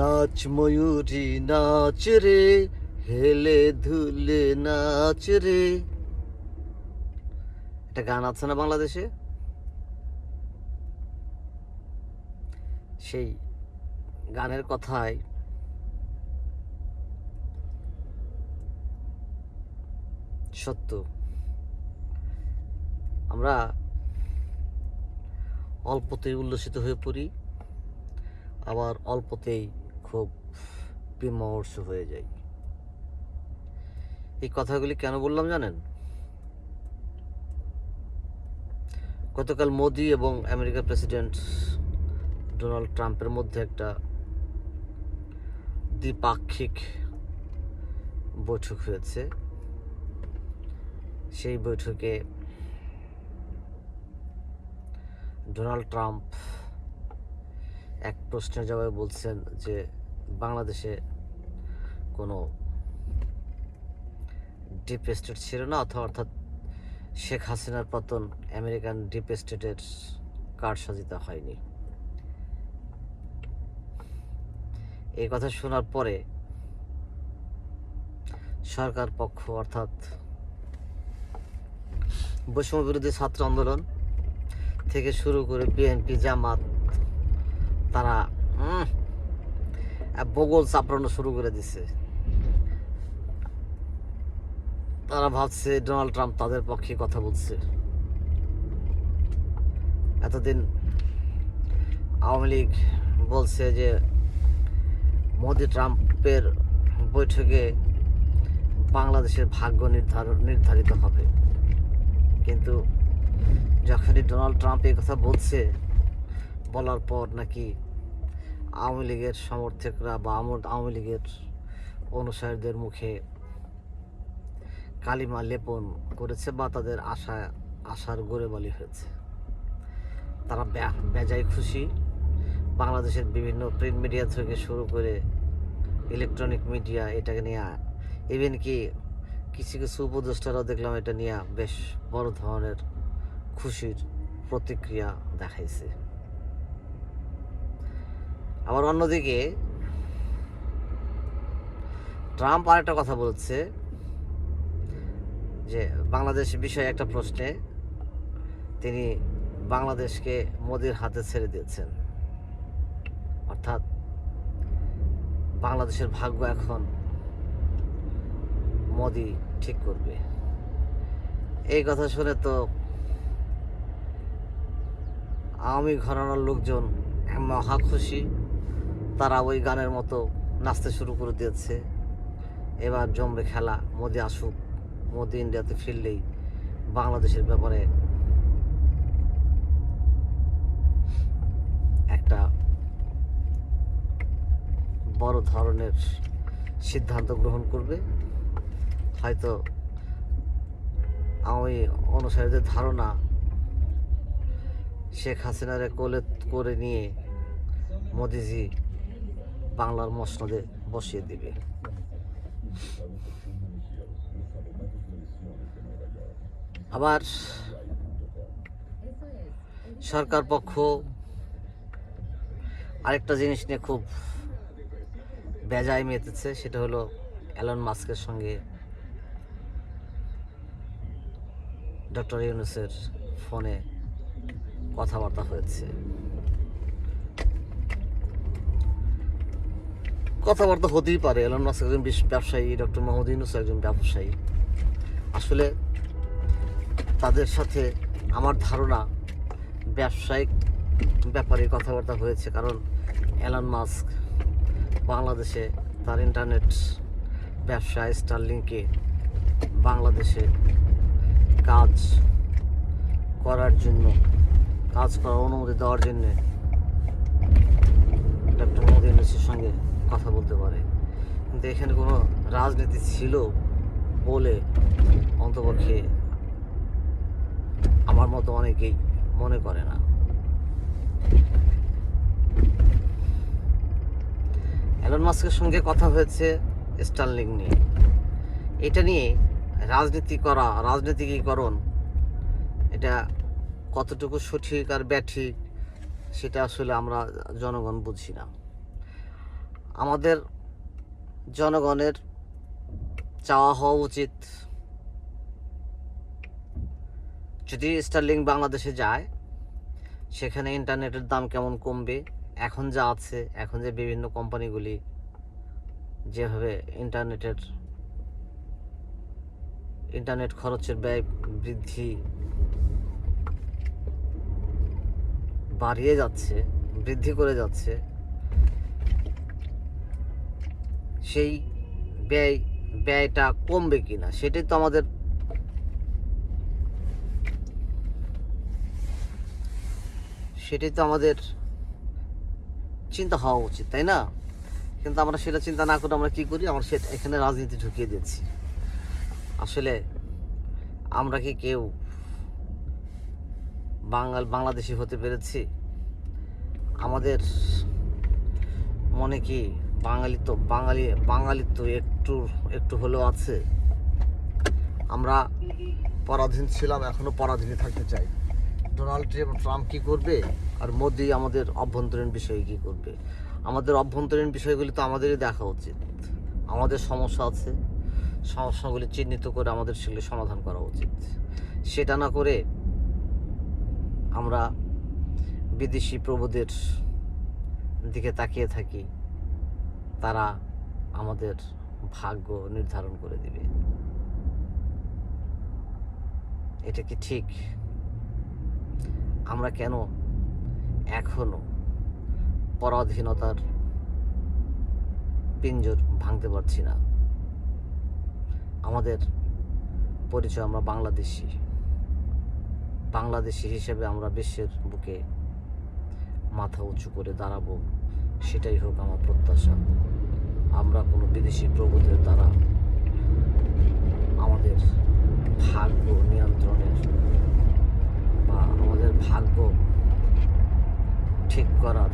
নাচ ময়ূরী নাচ রে, হেলে ধুলে নাচ রে। একটা গান আছে না বাংলাদেশে? সেই গানের কথায় সত্য। আমরা অল্পতেই উল্লসিত হয়ে পড়ি, আবার অল্পতেই খুব বিমর্ষ হয়ে যাই। এই কথাগুলি কেন বললাম জানেন? গতকাল মোদি এবং আমেরিকার প্রেসিডেন্ট ডোনাল্ড ট্রাম্পের মধ্যে একটা দ্বিপাক্ষিক বৈঠক হয়েছে। সেই বৈঠকে ডোনাল্ড ট্রাম্প এক প্রশ্নের জবাবে বলছেন যে বাংলাদেশে কোনো ডিপ স্টেট ছিল না, অথবা অর্থাৎ শেখ হাসিনার পতন আমেরিকান ডিপ স্টেটের কারসাজিতা হয়নি। এই কথা শোনার পরে সরকার পক্ষ, অর্থাৎ বৈষম্য বিরোধী ছাত্র আন্দোলন থেকে শুরু করে বিএনপি জামাত, তারা বগল চাপড়ানো শুরু করে দিছে। তারা ভাবছে ডোনাল্ড ট্রাম্প তাদের পক্ষে কথা বলছে। এতদিন আওয়ামী লীগ বলছে যে মোদি ট্রাম্পের বৈঠকে বাংলাদেশের ভাগ্য নির্ধারণ নির্ধারিত হবে। কিন্তু যখনই ডোনাল্ড ট্রাম্প এই কথা বলছে, বলার পর নাকি আওয়ামী লীগের সমর্থকরা বা আওয়ামী লীগের অনুসারীদের মুখে কালিমা লেপন করেছে বা তাদের আশা আশার গোরেবালি হয়েছে। তারা বেজায় খুশি। বাংলাদেশের বিভিন্ন প্রিন্ট মিডিয়া থেকে শুরু করে ইলেকট্রনিক মিডিয়া এটাকে নিয়ে, ইভেন কি কিছু কিছু উপদেষ্টারাও দেখলাম এটা নিয়ে বেশ বড় ধরনের খুশির প্রতিক্রিয়া দেখাইছে। আবার অন্যদিকে ট্রাম্প আরেকটা কথা বলছে যে বাংলাদেশ বিষয়ে একটা প্রশ্নে তিনি বাংলাদেশকে মোদির হাতে ছেড়ে দিয়েছেন। অর্থাৎ বাংলাদেশের ভাগ্য এখন মোদি ঠিক করবে। এই কথা শুনে তো আওয়ামী ঘরানার লোকজন মহা খুশি। তারা ওই গানের মতো নাচতে শুরু করে দিয়েছে। এবার জমবে খেলা, মোদি আসুক, মোদি ইন্ডিয়াতে ফিরলেই বাংলাদেশের ব্যাপারে একটা বড় ধরনের সিদ্ধান্ত গ্রহণ করবে। হয়তো আমি অনুসারীদের ধারণা শেখ হাসিনারে কোলে করে নিয়ে মোদিজি বাংলার মসনদে বসিয়ে দিবে। আবার সরকার পক্ষ আরেকটা জিনিস নিয়ে খুব বেজায় মেতেছে, সেটা হলো অ্যালন মাস্কের সঙ্গে ডক্টর ইউনুসের ফোনে কথাবার্তা হয়েছে। কথাবার্তা হতেই পারে। এলন মাস্ক একজন ব্যবসায়ী ডক্টর মোহাম্মদ ইউনুস একজন ব্যবসায়ী। আসলে তাদের সাথে আমার ধারণা ব্যবসায়িক ব্যাপারে কথাবার্তা হয়েছে, কারণ এলন মাস্ক বাংলাদেশে তার ইন্টারনেট ব্যবসা স্টারলিংকে বাংলাদেশে কাজ করার জন্য, কাজ করার অনুমতি দেওয়ার জন্য ডক্টর মোদী সঙ্গে কথা বলতে পারে। কিন্তু এখানে কোনো রাজনীতি ছিল বলে অন্তপক্ষে আমার মতো অনেকেই মনে করে না। এলন মাস্কের সঙ্গে কথা হয়েছে স্টারলিং নিয়ে। এটা নিয়ে রাজনীতি করা, রাজনীতিকীকরণ, এটা কতটুকু সঠিক আর ব্যাঠিক, সেটা আসলে আমরা জনগণ বুঝি না। আমাদের জনগণের চাওয়া হওয়া উচিত। যদি স্টারলিং বাংলাদেশে যায়, সেখানে ইন্টারনেটের দাম কেমন কমবে? এখন যা আছে, এখন যে বিভিন্ন কোম্পানিগুলি যেভাবে ইন্টারনেটের, ইন্টারনেট খরচের ব্যয় বৃদ্ধি বাড়িয়ে যাচ্ছে, বৃদ্ধি করে যাচ্ছে সেই ব্যয়, ব্যয়টা কমবে কিনা, সেটাই তো আমাদের সেটাই তো আমাদের চিন্তা হওয়া উচিত, তাই না? কিন্তু আমরা সেটা চিন্তা না করে আমরা কি করি? আমরা সেটা এখানে রাজনীতি ঢুকিয়ে দিচ্ছি আসলে আমরা কি কেউ বাঙাল, বাংলাদেশি হতে পেরেছি? আমাদের মনে কি বাঙালি তো, বাঙালি বাঙালি তো একটু একটু হলেও আছে। আমরা পরাধীন ছিলাম, এখনও পরাধীনই থাকতে চাই। ডোনাল্ড ট্রাম্প কী করবে? আর মোদি আমাদের অভ্যন্তরীণ বিষয়ে কী করবে? আমাদের অভ্যন্তরীণ বিষয়গুলি তো আমাদেরই দেখা উচিত। আমাদের সমস্যা আছে। সমস্যাগুলি চিহ্নিত করে আমাদের সেগুলি সমাধান করা উচিত। সেটা না করে আমরা বিদেশি প্রভুদের দিকে তাকিয়ে থাকি। তারা আমাদের ভাগ্য নির্ধারণ করে দিবে। এটা কি ঠিক? আমরা কেন এখনও পরাধীনতার পিঞ্জর ভাঙতে পারছি না? আমাদের পরিচয় আমরা বাংলাদেশি। বাংলাদেশি হিসেবে আমরা বিশ্বের বুকে মাথা উঁচু করে দাঁড়াবো, সেটাই হোক আমার প্রত্যাশা। আমরা কোনো বিদেশি প্রভুদের দ্বারা আমাদের ভাগ্য নিয়ন্ত্রণের বা আমাদের ভাগ্য ঠিক করার